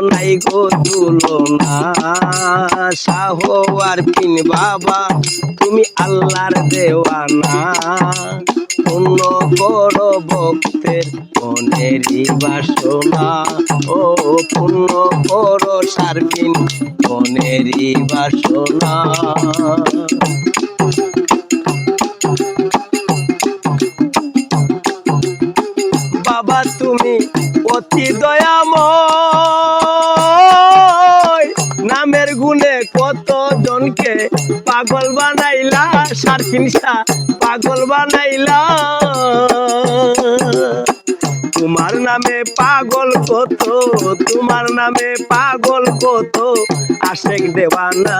নাই গো তুলনা। শাহ আর পিন বাবা, তুমি আল্লাহর দেওয়ানা। পূর্ণ করো ভক্তের মনেরই বাসনা। ও পূর্ণ করো সার্বিন মনেরই বাসনা। বাবা, তুমি অতি দয়াময়। নামের গুণে কত জনকে পাগল বানাইলা? সারফিনসা পাগল বানাইলা। তোমার নামে পাগল কত, তোমার নামে পাগল কত? আশেক দেওয়ানা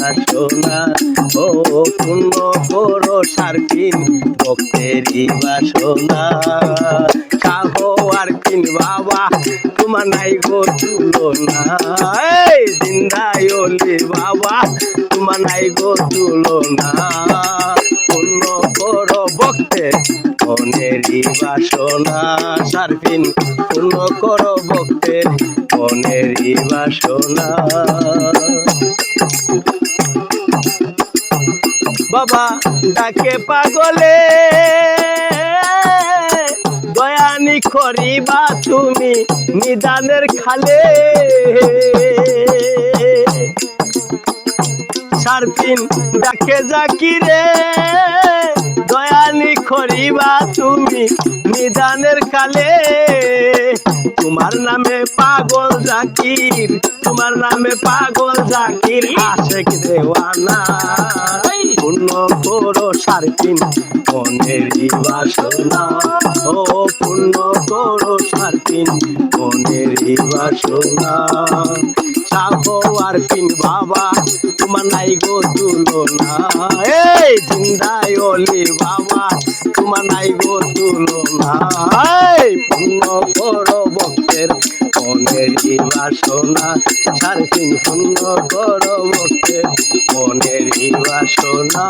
বাসনা ও পূর্ণ করো সারফিন ভক্তেরই বাসনা আর কিন বাবা, তোমার নাই গো তুলনা। জিন্দাই ওলি বাবা, তোমার নাই গো তুলনা। পূর্ণ করো ভক্তের মনেরই বাসনা সারফিন পূর্ণ করো ভক্তের মনেরই বাসনা। বাবা, ডাকে পাগলে। করিবা তুমি নিদানের খালে? সারপিন ডাকে জাকিরে দয়ানি করিবা তুমি নিদানের কালে তোমার নামে পাগল জাকির, তোমার নামে পাগল জাকির, আশেক দেওয়ানা। পূর্ণ করো সারপিন, মনের বাসনা ও পূর্ণ করো সারপিন, মনের বাসনা চাবো আর পিন বাবা, তোমার নাই গো তুলনা। এই জিন্দাই অলি বাবা, তোমার নাই গো তুলনা। এই পূর্ণ করো ভক্তের মনের বাসনা সাড়ে তিন শূন্য করো মনের বাসনা